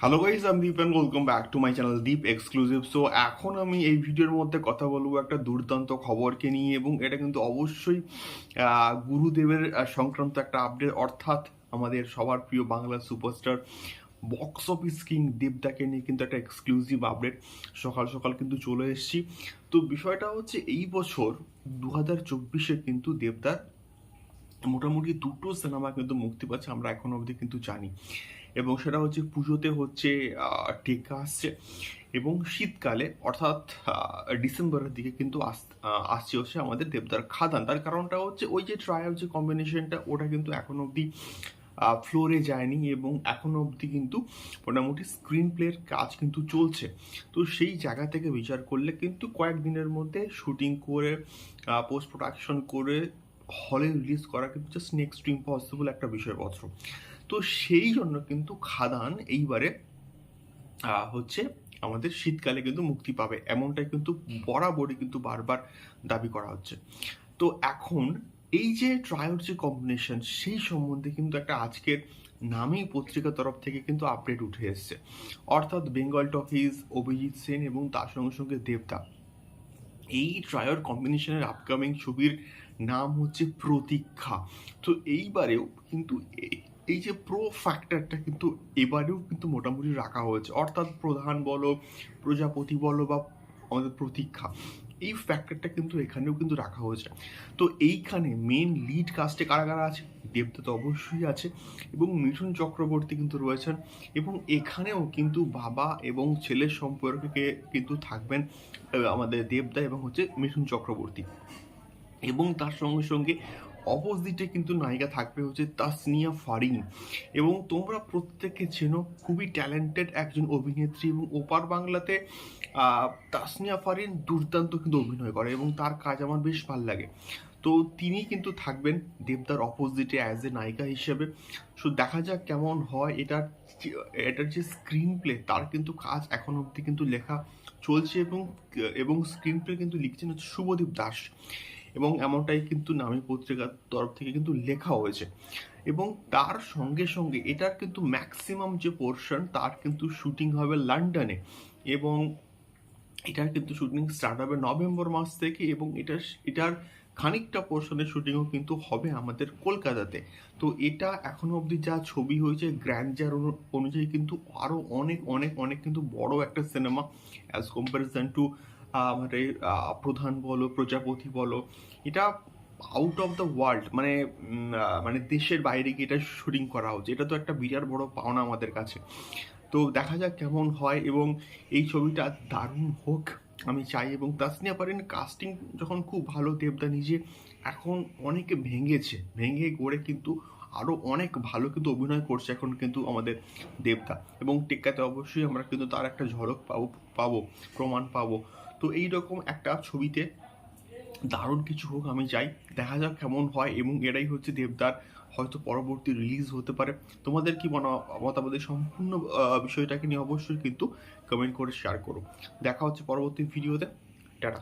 Hello guys আমি Deep and welcome back to my channel Deep exclusive so এখন আমি এই ভিডিওর মধ্যে কথা বলব একটা দুর্দান্ত খবরকে নিয়ে এবং এটা কিন্তু অবশ্যই গুরুদেবের সংক্রান্ত একটা আপডেট অর্থাৎ আমাদের সবার প্রিয় Bangla superstar box office king দেবদাকে নিয়ে কিন্তু একটা এক্সক্লুসিভ আপডেট সকাল সকাল কিন্তু চলে এসেছি। তো বিষয়টা হচ্ছে এই বছর দু হাজার চব্বিশে কিন্তু দেবদার মোটামুটি দুটো সিনেমা কিন্তু মুক্তি পাচ্ছে, আমরা এখন অবধি কিন্তু জানি। এবং সেটা হচ্ছে পুজোতে হচ্ছে টেকা আসছে এবং শীতকালে, অর্থাৎ ডিসেম্বরের দিকে কিন্তু আস- আসছে হচ্ছে আমাদের দেবদার খাদান। তার কারণটা হচ্ছে ওই যে ট্রায়াল যে কম্বিনেশনটা ওটা কিন্তু এখন অবধি ফ্লোরে যায়নি এবং এখনও অবধি কিন্তু মোটামুটি স্ক্রিন প্লের কাজ কিন্তু চলছে। তো সেই জায়গা থেকে বিচার করলে কিন্তু কয়েকদিনের মধ্যে শুটিং করে পোস্ট প্রোডাকশন করে হলে রিলিজ করা কিন্তু জাস্ট নেক্সট ইম্পসিবল একটা বিষয়পত্র। তো সেই জন্য কিন্তু খাদান এইবারে হচ্ছে আমাদের শীতকালে কিন্তু মুক্তি পাবে। এমনটাই কিন্তু বরাবরই কিন্তু বারবার দাবি করা হচ্ছে। তো এখন এই যে ট্রায়াল যে কম্বিনেশন সেই সম্বন্ধে কিন্তু একটা আজকের নামেই পত্রিকার তরফ থেকে কিন্তু আপডেট উঠে এসছে। অর্থাৎ বেঙ্গল টকিজ অভিজিৎ সেন এবং তার সঙ্গে সঙ্গে দেবদা এই ট্রায়ার কম্বিনেশনের আপকামিং ছবির নাম হচ্ছে প্রতীক্ষা। তো এইবারেও কিন্তু এই- যে প্রো ফ্যাক্টরটা কিন্তু এবারেও কিন্তু মোটামুটি রাখা হয়েছে। অর্থাৎ প্রধান বলো, প্রজাপতি বলো বা আমাদের প্রতীক্ষা, এই ফ্যাক্টরটা কিন্তু এখানেও কিন্তু রাখা হয়েছে। তো এইখানে মেন লিড কাস্টে কারা কারা আছে? দেবদা তো অবশ্যই আছে এবং মিঠুন চক্রবর্তী কিন্তু রয়েছেন এবং এখানেও কিন্তু বাবা এবং ছেলের সম্পর্কে কিন্তু থাকবেন আমাদের দেবদা এবং হচ্ছে মিঠুন চক্রবর্তী। এবং তার সঙ্গে সঙ্গে অপোজিটে কিন্তু নায়িকা থাকবে হচ্ছে তাসনিয়া ফারিন। এবং তোমরা প্রত্যেকে চেনো খুবই ট্যালেন্টেড একজন অভিনেত্রী এবং ওপার বাংলাতে তাসনিয়া ফারিন দুর্দান্ত কিন্তু অভিনয় করে এবং তার কাজ আমার বেশ ভালো লাগে। তো তিনি কিন্তু থাকবেন দেবদার অপোজিটে অ্যাজ এ নায়িকা হিসেবে। সো দেখা যাক কেমন হয় এটার এটার যে স্ক্রিন প্লে তার কিন্তু কাজ এখন অবধি কিন্তু লেখা চলছে এবং এবং স্ক্রিন প্লে কিন্তু লিখছেন হচ্ছে শুভদীপ দাস। এবং এমনটাই কিন্তু নামী পত্রিকার তরফ থেকে কিন্তু লেখা হয়েছে। এবং তার সঙ্গে সঙ্গে এটার কিন্তু ম্যাক্সিমাম যে পোর্শন তার কিন্তু শুটিং হবে লন্ডনে এবং এটার কিন্তু শুটিং স্টার্ট হবে নভেম্বর মাস থেকে এবং এটার এটার খানিকটা পোর্শনের শুটিংও কিন্তু হবে আমাদের কলকাতাতে। তো এটা এখনও অবধি যা ছবি হয়েছে গ্র্যান্ডজার অনুযায়ী কিন্তু আরও অনেক অনেক অনেক কিন্তু বড় একটা সিনেমা অ্যাজ কম্পারিজন টু আমাদের প্রধান বলো, প্রজাপতি বলো, এটা আউট অফ দ্য ওয়ার্ল্ড মানে মানে দেশের বাইরে গিয়ে এটা শুটিং করা হচ্ছে। এটা তো একটা বিরাট বড় পাওনা আমাদের কাছে। তো দেখা যাক কেমন হয় এবং এই ছবিটা দারুণ হোক, আমি চাই। এবং তাসনিয়া পারেন কাস্টিং যখন খুব ভালো, দেবদা নিজে এখন অনেকে ভেঙেছে। ভেঙে গড়ে কিন্তু আরও অনেক ভালো কিন্তু অভিনয় করছে এখন কিন্তু আমাদের দেবদা এবং টেক্কাতে অবশ্যই আমরা কিন্তু তার একটা ঝলক পাবো পাবো, প্রমাণ পাবো। তো এই রকম একটা ছবিতে দারুণ কিছু হোক আমি চাই। দেখা যাক কেমন হয় এবং এটাই হচ্ছে দেবদার হয়তো পরবর্তী রিলিজ হতে পারে। তোমাদের কি মনে মতামত এই সম্পূর্ণ বিষয়টাকে নিয়ে অবশ্যই কিন্তু কমেন্ট করে শেয়ার করো। দেখা হচ্ছে পরবর্তী ভিডিওতে টাটা।